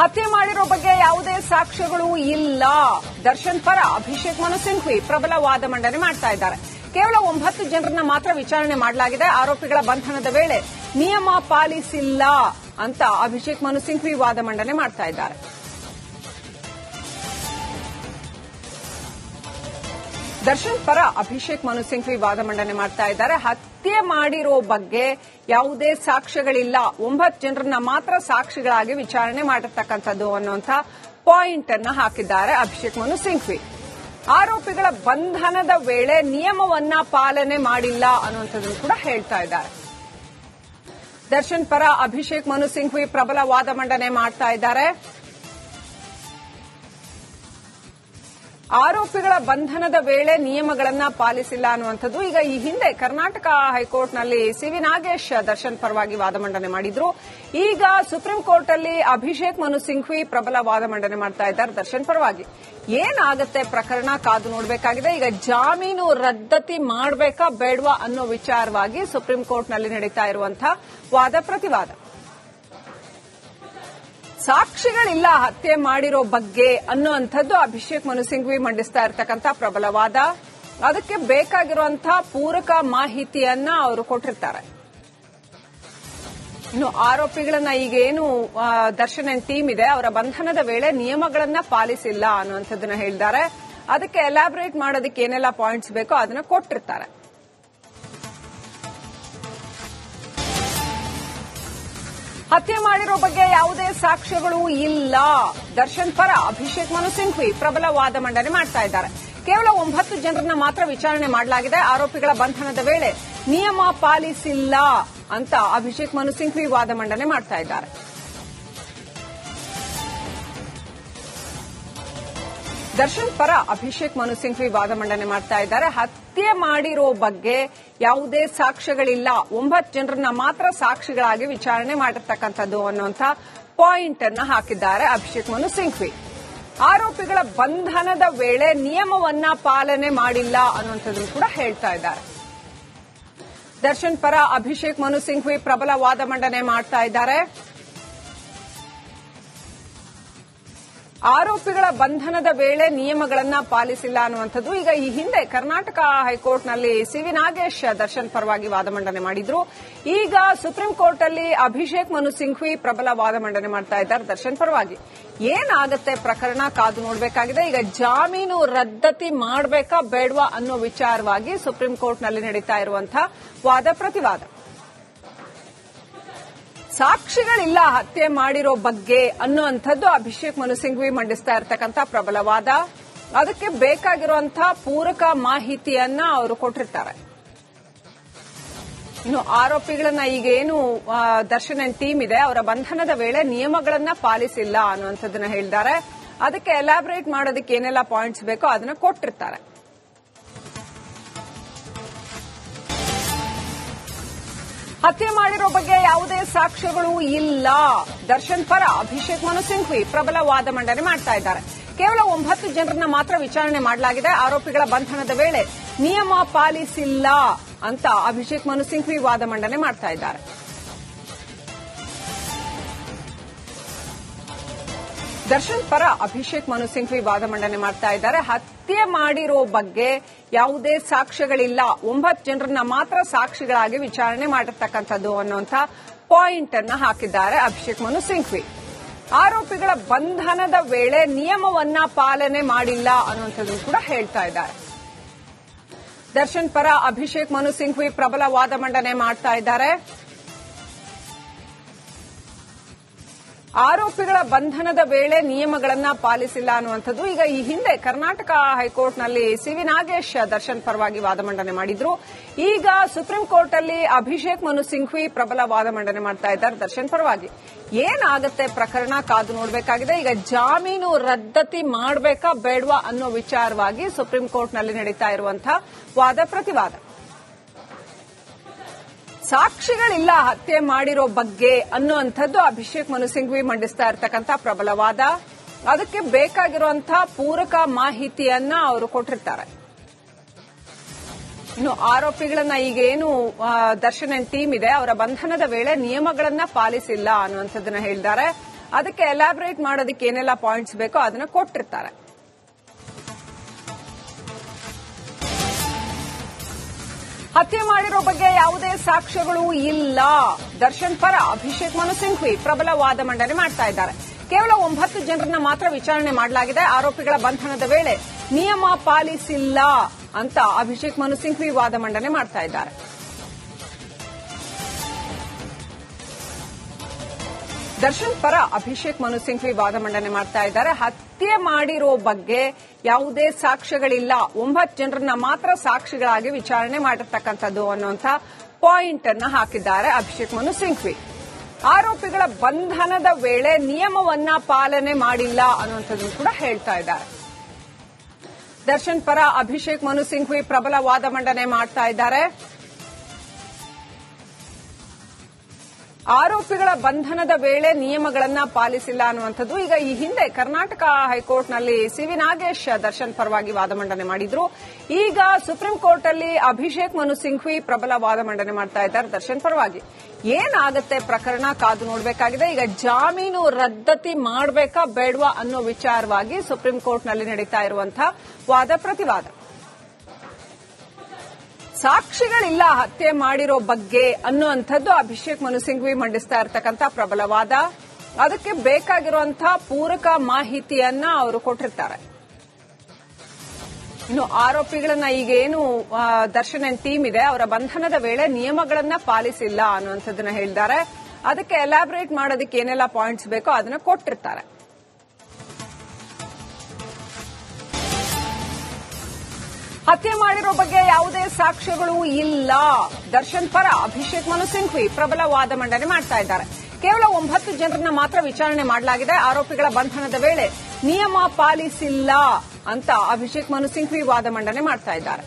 ಹತ್ಯೆ ಮಾಡಿರೋ ಬಗ್ಗೆ ಯಾವುದೇ ಸಾಕ್ಷ್ಯಗಳು ಇಲ್ಲ. ದರ್ಶನ್ ಪರ ಅಭಿಷೇಕ್ ಮನು ಸಿಂಘ್ವಿ ಪ್ರಬಲ ವಾದ ಮಂಡನೆ ಮಾಡ್ತಾ ಇದ್ದಾರೆ. ಕೇವಲ ಒಂಬತ್ತು ಜನರನ್ನ ಮಾತ್ರ ವಿಚಾರಣೆ ಮಾಡಲಾಗಿದೆ. ಆರೋಪಿಗಳ ಬಂಧನದ ವೇಳೆ ನಿಯಮ ಪಾಲಿಸಿಲ್ಲ ಅಂತ ಅಭಿಷೇಕ್ ಮನು ಸಿಂಘ್ವಿ ವಾದ ಮಂಡನೆ ಮಾಡ್ತಾ ಇದ್ದಾರೆ. ದರ್ಶನ್ ಪರ ಅಭಿಷೇಕ್ ಮನು ಸಿಂಘ್ವಿ ವಾದ ಮಂಡನೆ ಮಾಡ್ತಾ ಇದ್ದಾರೆ. ಹತ್ಯೆ ಮಾಡಿರೋ ಬಗ್ಗೆ ಯಾವುದೇ ಸಾಕ್ಷ್ಯಗಳಿಲ್ಲ. ಒಂಬತ್ತು ಜನರನ್ನ ಮಾತ್ರ ಸಾಕ್ಷಿಗಳಾಗಿ ವಿಚಾರಣೆ ಮಾಡಿರ್ತಕ್ಕಂಥದ್ದು ಅನ್ನುವಂಥ ಪಾಯಿಂಟ್ ಅನ್ನು ಹಾಕಿದ್ದಾರೆ ಅಭಿಷೇಕ್ ಮನು ಸಿಂಘ್ವಿ ಆರೋಪಿಗಳ ಬಂಧನದ ವೇಳೆ ನಿಯಮವನ್ನ ಪಾಲನೆ ಮಾಡಿಲ್ಲ ಅನ್ನುವಂಥದ್ದನ್ನು ಕೂಡ ಹೇಳ್ತಾ ಇದ್ದಾರೆ. ದರ್ಶನ್ ಪರ ಅಭಿಷೇಕ್ ಮನು ಸಿಂಘ್ವಿ ಪ್ರಬಲ ವಾದ ಮಂಡನೆ ಮಾಡ್ತಾ ಇದ್ದಾರೆ. ಆರೋಪಿಗಳ ಬಂಧನದ ವೇಳೆ ನಿಯಮಗಳನ್ನ ಪಾಲಿಸಿಲ್ಲ ಅನ್ನುವಂಥದ್ದು. ಈಗ ಈ ಹಿಂದೆ ಕರ್ನಾಟಕ ಹೈಕೋರ್ಟ್ನಲ್ಲಿ ಸಿವಿ ನಾಗೇಶ್ ದರ್ಶನ್ ಪರವಾಗಿ ವಾದ ಮಂಡನೆ ಮಾಡಿದ್ರು. ಈಗ ಸುಪ್ರೀಂ ಕೋರ್ಟ್ ಅಲ್ಲಿ ಅಭಿಷೇಕ್ ಮನು ಸಿಂಘ್ವಿ ಪ್ರಬಲ ವಾದ ಮಂಡನೆ ಮಾಡ್ತಾ ಇದ್ದಾರೆ ದರ್ಶನ್ ಪರವಾಗಿ. ಏನಾಗುತ್ತೆ ಪ್ರಕರಣ ಕಾದು ನೋಡಬೇಕಾಗಿದೆ. ಈಗ ಜಾಮೀನು ರದ್ದತಿ ಮಾಡಬೇಕಾ ಬೇಡವಾ ಅನ್ನೋ ವಿಚಾರವಾಗಿ ಸುಪ್ರೀಂ ಕೋರ್ಟ್ನಲ್ಲಿ ನಡೀತಾ ಇರುವಂತಹ ವಾದ ಪ್ರತಿವಾದ. ಸಾಕ್ಷಿಗಳಿಲ್ಲ ಹತ್ಯೆ ಮಾಡಿರೋ ಬಗ್ಗೆ ಅನ್ನುವಂಥದ್ದು ಅಭಿಷೇಕ್ ಮನು ಸಿಂಘ್ವಿ ಮಂಡಿಸ್ತಾ ಇರ್ತಕ್ಕಂಥ ಪ್ರಬಲವಾದ, ಅದಕ್ಕೆ ಬೇಕಾಗಿರುವಂತಹ ಪೂರಕ ಮಾಹಿತಿಯನ್ನ ಅವರು ಕೊಟ್ಟಿರ್ತಾರೆ. ಇನ್ನು ಆರೋಪಿಗಳನ್ನ ಈಗ ಏನು ದರ್ಶನ್ ಟೀಮ್ ಇದೆ, ಅವರ ಬಂಧನದ ವೇಳೆ ನಿಯಮಗಳನ್ನ ಪಾಲಿಸಿಲ್ಲ ಅನ್ನುವಂಥದ್ದನ್ನ ಹೇಳಿದ್ದಾರೆ ಅದಕ್ಕೆ ಎಲಾಬ್ರೇಟ್ ಮಾಡೋದಕ್ಕೆ ಏನೆಲ್ಲ ಪಾಯಿಂಟ್ಸ್ ಬೇಕೋ ಅದನ್ನ ಕೊಟ್ಟಿರ್ತಾರೆ. ಹತ್ಯೆ ಮಾಡಿರೋ ಬಗ್ಗೆ ಯಾವುದೇ ಸಾಕ್ಷ್ಯಗಳು ಇಲ್ಲ. ದರ್ಶನ್ ಪರ ಅಭಿಷೇಕ್ ಮನು ಸಿಂಘ್ವಿ ಪ್ರಬಲ ವಾದ ಮಂಡನೆ ಮಾಡ್ತಾ ಇದ್ದಾರೆ. ಕೇವಲ ಒಂಬತ್ತು ಜನರನ್ನ ಮಾತ್ರ ವಿಚಾರಣೆ ಮಾಡಲಾಗಿದೆ. ಆರೋಪಿಗಳ ಬಂಧನದ ವೇಳೆ ನಿಯಮ ಪಾಲಿಸಿಲ್ಲ ಅಂತ ಅಭಿಷೇಕ್ ಮನು ಸಿಂಘ್ವಿ ವಾದ ಮಂಡನೆ ಮಾಡ್ತಾ ಇದ್ದಾರೆ. ದರ್ಶನ್ ಪರ ಅಭಿಷೇಕ್ ಮನು ಸಿಂಘ್ವಿ ವಾದ ಮಂಡನೆ ಮಾಡ್ತಾ ಇದ್ದಾರೆ. ಹತ್ಯೆ ಮಾಡಿರೋ ಬಗ್ಗೆ ಯಾವುದೇ ಸಾಕ್ಷ್ಯಗಳಿಲ್ಲ. ಒಂಬತ್ತು ಜನರನ್ನ ಮಾತ್ರ ಸಾಕ್ಷಿಗಳಾಗಿ ವಿಚಾರಣೆ ಮಾಡಿರ್ತಕ್ಕಂಥದ್ದು ಅನ್ನುವಂಥ ಪಾಯಿಂಟ್ ಅನ್ನ ಹಾಕಿದ್ದಾರೆ ಅಭಿಷೇಕ್ ಮನು ಸಿಂಘ್ವಿ ಆರೋಪಿಗಳ ಬಂಧನದ ವೇಳೆ ನಿಯಮವನ್ನ ಪಾಲನೆ ಮಾಡಿಲ್ಲ ಅನ್ನುವಂಥದ್ದು ಕೂಡ ಹೇಳ್ತಾ ಇದ್ದಾರೆ. ದರ್ಶನ್ ಪರ ಅಭಿಷೇಕ್ ಮನು ಸಿಂಘ್ವಿ ಪ್ರಬಲ ವಾದ ಮಂಡನೆ ಮಾಡ್ತಾ ಇದ್ದಾರೆ. ಆರೋಪಿಗಳ ಬಂಧನದ ವೇಳೆ ನಿಯಮಗಳನ್ನ ಪಾಲಿಸಿಲ್ಲ ಅನ್ನುವಂಥದ್ದು. ಈಗ ಈ ಹಿಂದೆ ಕರ್ನಾಟಕ ಹೈಕೋರ್ಟ್ನಲ್ಲಿ ಸಿವಿ ನಾಗೇಶ್ ದರ್ಶನ್ ಪರವಾಗಿ ವಾದ ಮಂಡನೆ ಮಾಡಿದ್ರು. ಈಗ ಸುಪ್ರೀಂ ಕೋರ್ಟ್ ಅಲ್ಲಿ ಅಭಿಷೇಕ್ ಮನು ಸಿಂಘ್ವಿ ಪ್ರಬಲ ವಾದ ಮಂಡನೆ ಮಾಡ್ತಾ ಇದ್ದಾರೆ ದರ್ಶನ್ ಪರವಾಗಿ. ಏನಾಗುತ್ತೆ ಪ್ರಕರಣ ಕಾದು ನೋಡಬೇಕಾಗಿದೆ. ಈಗ ಜಾಮೀನು ರದ್ದತಿ ಮಾಡಬೇಕಾ ಬೇಡವಾ ಅನ್ನೋ ವಿಚಾರವಾಗಿ ಸುಪ್ರೀಂ ಕೋರ್ಟ್ನಲ್ಲಿ ನಡೀತಾ ಇರುವಂತಹ ವಾದ ಪ್ರತಿವಾದ. ಸಾಕ್ಷಿಗಳಿಲ್ಲ ಹತ್ಯೆ ಮಾಡಿರೋ ಬಗ್ಗೆ ಅನ್ನುವಂಥದ್ದು ಅಭಿಷೇಕ್ ಮನು ಸಿಂಘ್ವಿ ಮಂಡಿಸ್ತಾ ಇರ್ತಕ್ಕಂಥ ಪ್ರಬಲವಾದ, ಅದಕ್ಕೆ ಬೇಕಾಗಿರುವಂತಹ ಪೂರಕ ಮಾಹಿತಿಯನ್ನ ಅವರು ಕೊಟ್ಟಿರ್ತಾರೆ. ಇನ್ನು ಆರೋಪಿಗಳನ್ನ ಈಗ ಏನು ದರ್ಶನ್ ಟೀಮ್ ಇದೆ, ಅವರ ಬಂಧನದ ವೇಳೆ ನಿಯಮಗಳನ್ನ ಪಾಲಿಸಿಲ್ಲ ಅನ್ನುವಂಥದ್ದನ್ನ ಹೇಳಿದ್ದಾರೆ ಅದಕ್ಕೆ ಎಲಾಬ್ರೇಟ್ ಮಾಡೋದಕ್ಕೆ ಏನೆಲ್ಲ ಪಾಯಿಂಟ್ಸ್ ಬೇಕೋ ಅದನ್ನ ಕೊಟ್ಟಿರ್ತಾರೆ. ಹತ್ಯೆ ಮಾಡಿರೋ ಬಗ್ಗೆ ಯಾವುದೇ ಸಾಕ್ಷ್ಯಗಳು ಇಲ್ಲ. ದರ್ಶನ್ ಪರ ಅಭಿಷೇಕ್ ಮನು ಸಿಂಘ್ವಿ ಪ್ರಬಲ ವಾದ ಮಂಡನೆ ಮಾಡ್ತಾ ಇದ್ದಾರೆ. ಕೇವಲ ಒಂಬತ್ತು ಜನರನ್ನ ಮಾತ್ರ ವಿಚಾರಣೆ ಮಾಡಲಾಗಿದೆ. ಆರೋಪಿಗಳ ಬಂಧನದ ವೇಳೆ ನಿಯಮ ಪಾಲಿಸಿಲ್ಲ ಅಂತ ಅಭಿಷೇಕ್ ಮನು ಸಿಂಘ್ವಿ ವಾದ ಮಂಡನೆ ಮಾಡ್ತಾ ಇದ್ದಾರೆ. ದರ್ಶನ್ ಪರ ಅಭಿಷೇಕ್ ಮನು ಸಿಂಘ್ವಿ ವಾದ ಮಂಡನೆ ಮಾಡ್ತಾ ಇದ್ದಾರೆ. ಹತ್ಯೆ ಮಾಡಿರೋ ಬಗ್ಗೆ ಯಾವುದೇ ಸಾಕ್ಷ್ಯಗಳಿಲ್ಲ. ಒಂಬತ್ತು ಜನರನ್ನ ಮಾತ್ರ ಸಾಕ್ಷಿಗಳಾಗಿ ವಿಚಾರಣೆ ಮಾಡಿರ್ತಕ್ಕಂಥದ್ದು ಅನ್ನುವಂಥ ಪಾಯಿಂಟ್ ಅನ್ನ ಹಾಕಿದ್ದಾರೆ ಅಭಿಷೇಕ್ ಮನು ಸಿಂಘ್ವಿ ಆರೋಪಿಗಳ ಬಂಧನದ ವೇಳೆ ನಿಯಮವನ್ನ ಪಾಲನೆ ಮಾಡಿಲ್ಲ ಅನ್ನುವಂಥದ್ದು ಕೂಡ ಹೇಳ್ತಾ ಇದ್ದಾರೆ. ದರ್ಶನ್ ಪರ ಅಭಿಷೇಕ್ ಮನು ಸಿಂಘ್ವಿ ಪ್ರಬಲ ವಾದ ಮಂಡನೆ ಮಾಡ್ತಾ ಇದ್ದಾರೆ. ಆರೋಪಿಗಳ ಬಂಧನದ ವೇಳೆ ನಿಯಮಗಳನ್ನ ಪಾಲಿಸಿಲ್ಲ ಅನ್ನುವಂಥದ್ದು. ಈಗ ಈ ಹಿಂದೆ ಕರ್ನಾಟಕ ಹೈಕೋರ್ಟ್ನಲ್ಲಿ ಸಿವಿ ನಾಗೇಶ್ ದರ್ಶನ್ ಪರವಾಗಿ ವಾದ ಮಂಡನೆ ಮಾಡಿದ್ರು. ಈಗ ಸುಪ್ರೀಂ ಕೋರ್ಟ್ ಅಲ್ಲಿ ಅಭಿಷೇಕ್ ಮನು ಸಿಂಘ್ವಿ ಪ್ರಬಲ ವಾದ ಮಂಡನೆ ಮಾಡ್ತಾ ಇದ್ದಾರೆ ದರ್ಶನ್ ಪರವಾಗಿ. ಏನಾಗುತ್ತೆ ಪ್ರಕರಣ ಕಾದು ನೋಡಬೇಕಾಗಿದೆ. ಈಗ ಜಾಮೀನು ರದ್ದತಿ ಮಾಡಬೇಕಾ ಬೇಡವಾ ಅನ್ನೋ ವಿಚಾರವಾಗಿ ಸುಪ್ರೀಂ ಕೋರ್ಟ್ನಲ್ಲಿ ನಡೀತಾ ಇರುವಂತಹ ವಾದ ಪ್ರತಿವಾದ. ಸಾಕ್ಷಿಗಳಿಲ್ಲ ಹತ್ಯೆ ಮಾಡಿರೋ ಬಗ್ಗೆ ಅನ್ನುವಂಥದ್ದು ಅಭಿಷೇಕ್ ಮನು ಸಿಂಘ್ವಿ ಮಂಡಿಸ್ತಾ ಇರ್ತಕ್ಕಂಥ ಪ್ರಬಲವಾದ ಅದಕ್ಕೆ ಬೇಕಾಗಿರುವಂತಹ ಪೂರಕ ಮಾಹಿತಿಯನ್ನ ಅವರು ಕೊಟ್ಟಿರ್ತಾರೆ. ಇನ್ನು ಆರೋಪಿಗಳನ್ನ ಈಗ ಏನು ದರ್ಶನ್ ಟೀಮ್ ಇದೆ. ಅವರ ಬಂಧನದ ವೇಳೆ ನಿಯಮಗಳನ್ನ ಪಾಲಿಸಿಲ್ಲ ಅನ್ನುವಂಥದ್ದನ್ನ ಹೇಳಿದ್ದಾರೆ ಅದಕ್ಕೆ ಎಲಾಬ್ರೇಟ್ ಮಾಡೋದಕ್ಕೆ ಏನೆಲ್ಲ ಪಾಯಿಂಟ್ಸ್ ಬೇಕೋ ಅದನ್ನ ಕೊಟ್ಟಿರ್ತಾರೆ. ಹತ್ಯೆ ಮಾಡಿರೋ ಬಗ್ಗೆ ಯಾವುದೇ ಸಾಕ್ಷ್ಯಗಳು ಇಲ್ಲ. ದರ್ಶನ್ ಪರ ಅಭಿಷೇಕ್ ಮನು ಸಿಂಘ್ವಿ ಪ್ರಬಲ ವಾದ ಮಂಡನೆ ಮಾಡ್ತಾ ಇದ್ದಾರೆ. ಕೇವಲ ಒಂಬತ್ತು ಜನರನ್ನ ಮಾತ್ರ ವಿಚಾರಣೆ ಮಾಡಲಾಗಿದೆ. ಆರೋಪಿಗಳ ಬಂಧನದ ವೇಳೆ ನಿಯಮ ಪಾಲಿಸಿಲ್ಲ ಅಂತ ಅಭಿಷೇಕ್ ಮನು ಸಿಂಘ್ವಿ ವಾದ ಮಂಡನೆ ಮಾಡ್ತಾ ಇದ್ದಾರೆ. ದರ್ಶನ್ ಪರ ಅಭಿಷೇಕ್ ಮನು ಸಿಂಘ್ವಿ ವಾದ ಮಂಡನೆ ಮಾಡ್ತಾ ಇದ್ದಾರೆ. ಹತ್ಯೆ ಮಾಡಿರೋ ಬಗ್ಗೆ ಯಾವುದೇ ಸಾಕ್ಷ್ಯಗಳಿಲ್ಲ. ಒಂಬತ್ತು ಜನರನ್ನ ಮಾತ್ರ ಸಾಕ್ಷಿಗಳಾಗಿ ವಿಚಾರಣೆ ಮಾಡಿರ್ತಕ್ಕಂಥದ್ದು ಅನ್ನುವಂಥ ಪಾಯಿಂಟ್ ಅನ್ನ ಹಾಕಿದ್ದಾರೆ ಅಭಿಷೇಕ್ ಮನು ಸಿಂಘ್ವಿ ಆರೋಪಿಗಳ ಬಂಧನದ ವೇಳೆ ನಿಯಮವನ್ನ ಪಾಲನೆ ಮಾಡಿಲ್ಲ ಅನ್ನುವಂಥದ್ದು ಕೂಡ ಹೇಳ್ತಾ ಇದ್ದಾರೆ. ದರ್ಶನ್ ಪರ ಅಭಿಷೇಕ್ ಮನು ಸಿಂಘ್ವಿ ಪ್ರಬಲ ವಾದ ಮಂಡನೆ ಮಾಡ್ತಾ ಇದ್ದಾರೆ. ಆರೋಪಿಗಳ ಬಂಧನದ ವೇಳೆ ನಿಯಮಗಳನ್ನ ಪಾಲಿಸಿಲ್ಲ ಅನ್ನುವಂಥದ್ದು ಈಗ ಈ ಹಿಂದೆ ಕರ್ನಾಟಕ ಹೈಕೋರ್ಟ್ನಲ್ಲಿ ಸಿವಿ ನಾಗೇಶ್ ದರ್ಶನ್ ಪರವಾಗಿ ವಾದ ಮಂಡನೆ ಮಾಡಿದ್ರು. ಈಗ ಸುಪ್ರೀಂ ಕೋರ್ಟ್ ಅಲ್ಲಿ ಅಭಿಷೇಕ್ ಮನು ಸಿಂಘ್ವಿ ಪ್ರಬಲ ವಾದ ಮಂಡನೆ ಮಾಡ್ತಾ ಇದ್ದಾರೆ ದರ್ಶನ್ ಪರವಾಗಿ. ಏನಾಗುತ್ತೆ ಪ್ರಕರಣ ಕಾದು ನೋಡಬೇಕಾಗಿದೆ. ಈಗ ಜಾಮೀನು ರದ್ದತಿ ಮಾಡಬೇಕಾ ಬೇಡವಾ ಅನ್ನೋ ವಿಚಾರವಾಗಿ ಸುಪ್ರೀಂ ಕೋರ್ಟ್ನಲ್ಲಿ ನಡೀತಾ ಇರುವಂತಹ ವಾದ ಪ್ರತಿವಾದ. ಸಾಕ್ಷಿಗಳಿಲ್ಲ ಹತ್ಯೆ ಮಾಡಿರೋ ಬಗ್ಗೆ ಅನ್ನುವಂಥದ್ದು ಅಭಿಷೇಕ್ ಮನು ಸಿಂಘ್ವಿ ಮಂಡಿಸ್ತಾ ಇರತಕ್ಕಂತ ಪ್ರಬಲವಾದ, ಅದಕ್ಕೆ ಬೇಕಾಗಿರುವಂತಹ ಪೂರಕ ಮಾಹಿತಿಯನ್ನ ಅವರು ಕೊಟ್ಟಿರ್ತಾರೆ. ಇನ್ನು ಆರೋಪಿಗಳನ್ನ ಈಗೇನು ದರ್ಶನ್ ಟೀಮ್ ಇದೆ, ಅವರ ಬಂಧನದ ವೇಳೆ ನಿಯಮಗಳನ್ನ ಪಾಲಿಸಿಲ್ಲ ಅನ್ನುವಂಥದ್ದನ್ನ ಹೇಳಿದ್ದಾರೆ. ಅದಕ್ಕೆ ಎಲಾಬ್ರೇಟ್ ಮಾಡೋದಕ್ಕೆ ಏನೆಲ್ಲ ಪಾಯಿಂಟ್ಸ್ ಬೇಕೋ ಅದನ್ನ ಕೊಟ್ಟಿರ್ತಾರೆ. ಹತ್ಯೆ ಮಾಡಿರೋ ಬಗ್ಗೆ ಯಾವುದೇ ಸಾಕ್ಷ್ಯಗಳು ಇಲ್ಲ. ದರ್ಶನ್ ಪರ ಅಭಿಷೇಕ್ ಮನು ಸಿಂಘ್ವಿ ಪ್ರಬಲ ವಾದ ಮಂಡನೆ ಮಾಡ್ತಾ ಇದ್ದಾರೆ. ಕೇವಲ ಒಂಬತ್ತು ಜನರನ್ನ ಮಾತ್ರ ವಿಚಾರಣೆ ಮಾಡಲಾಗಿದೆ. ಆರೋಪಿಗಳ ಬಂಧನದ ವೇಳೆ ನಿಯಮ ಪಾಲಿಸಿಲ್ಲ ಅಂತ ಅಭಿಷೇಕ್ ಮನು ಸಿಂಘ್ವಿ ವಾದ ಮಂಡನೆ ಮಾಡ್ತಾ ಇದ್ದಾರೆ.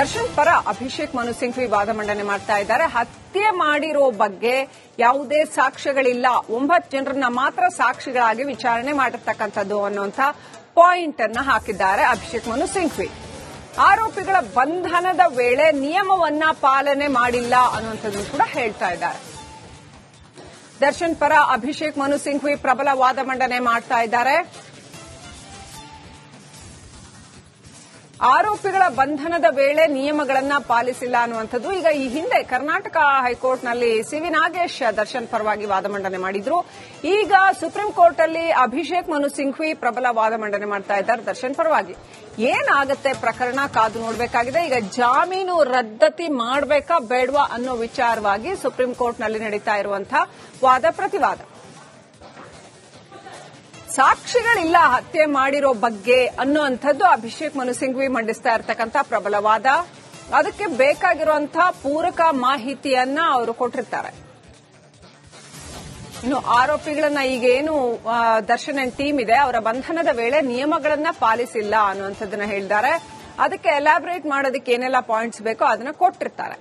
ದರ್ಶನ್ ಪರ ಅಭಿಷೇಕ್ ಮನು ಸಿಂಘ್ವಿ ವಾದ ಮಂಡನೆ ಮಾಡ್ತಾ ಇದ್ದಾರೆ. ಹತ್ಯೆ ಮಾಡಿರೋ ಬಗ್ಗೆ ಯಾವುದೇ ಸಾಕ್ಷ್ಯಗಳಿಲ್ಲ. ಒಂಬತ್ತು ಜನರನ್ನ ಮಾತ್ರ ಸಾಕ್ಷಿಗಳಾಗಿ ವಿಚಾರಣೆ ಮಾಡಿರ್ತಕ್ಕಂಥದ್ದು ಅನ್ನುವಂಥ ಪಾಯಿಂಟ್ ಅನ್ನ ಹಾಕಿದ್ದಾರೆ ಅಭಿಷೇಕ್ ಮನು ಸಿಂಘ್ವಿ. ಆರೋಪಿಗಳ ಬಂಧನದ ವೇಳೆ ನಿಯಮವನ್ನ ಪಾಲನೆ ಮಾಡಿಲ್ಲ ಅನ್ನುವಂಥದ್ದು ಕೂಡ ಹೇಳ್ತಾ ಇದ್ದಾರೆ. ದರ್ಶನ್ ಪರ ಅಭಿಷೇಕ್ ಮನು ಸಿಂಘ್ವಿ ಪ್ರಬಲ ವಾದ ಮಂಡನೆ ಮಾಡ್ತಾ ಇದ್ದಾರೆ. ಆರೋಪಿಗಳ ಬಂಧನದ ವೇಳೆ ನಿಯಮಗಳನ್ನ ಪಾಲಿಸಿಲ್ಲ ಅನ್ನುವಂಥದ್ದು ಈಗ ಈ ಹಿಂದೆ ಕರ್ನಾಟಕ ಹೈಕೋರ್ಟ್ನಲ್ಲಿ ಸಿ ವಿ ನಾಗೇಶ್ ದರ್ಶನ್ ಪರವಾಗಿ ವಾದ ಮಂಡನೆ ಮಾಡಿದ್ರು. ಈಗ ಸುಪ್ರೀಂ ಕೋರ್ಟ್ ಅಲ್ಲಿ ಅಭಿಷೇಕ್ ಮನು ಸಿಂಘ್ವಿ ಪ್ರಬಲ ವಾದ ಮಂಡನೆ ಮಾಡ್ತಾ ಇದ್ದಾರೆ ದರ್ಶನ್ ಪರವಾಗಿ. ಏನಾಗುತ್ತೆ ಪ್ರಕರಣ ಕಾದು ನೋಡಬೇಕಾಗಿದೆ. ಈಗ ಜಾಮೀನು ರದ್ದತಿ ಮಾಡಬೇಕಾ ಬೇಡವಾ ಅನ್ನೋ ವಿಚಾರವಾಗಿ ಸುಪ್ರೀಂ ಕೋರ್ಟ್ನಲ್ಲಿ ನಡೀತಾ ಇರುವಂತಹ ವಾದ ಪ್ರತಿವಾದ. ಸಾಕ್ಷಿಗಳಿಲ್ಲ ಹತ್ಯೆ ಮಾಡಿರೋ ಬಗ್ಗೆ ಅನ್ನುವಂಥದ್ದು ಅಭಿಷೇಕ್ ಮನು ಸಿಂಘ್ವಿ ಮಂಡಿಸ್ತಾ ಇರತಕ್ಕಂತ ಪ್ರಬಲವಾದ, ಅದಕ್ಕೆ ಬೇಕಾಗಿರುವಂತಹ ಪೂರಕ ಮಾಹಿತಿಯನ್ನ ಅವರು ಕೊಟ್ಟಿರ್ತಾರೆ. ಇನ್ನು ಆರೋಪಿಗಳನ್ನ ಈಗೇನು ದರ್ಶನ್ ಅಂಡ್ ಟೀಮ್ ಇದೆ, ಅವರ ಬಂಧನದ ವೇಳೆ ನಿಯಮಗಳನ್ನ ಪಾಲಿಸಿಲ್ಲ ಅನ್ನುವಂಥದ್ದನ್ನ ಹೇಳಿದ್ದಾರೆ ಅದಕ್ಕೆ ಎಲಾಬ್ರೇಟ್ ಮಾಡೋದಕ್ಕೆ ಏನೆಲ್ಲ ಪಾಯಿಂಟ್ಸ್ ಬೇಕೋ ಅದನ್ನ ಕೊಟ್ಟಿರ್ತಾರೆ.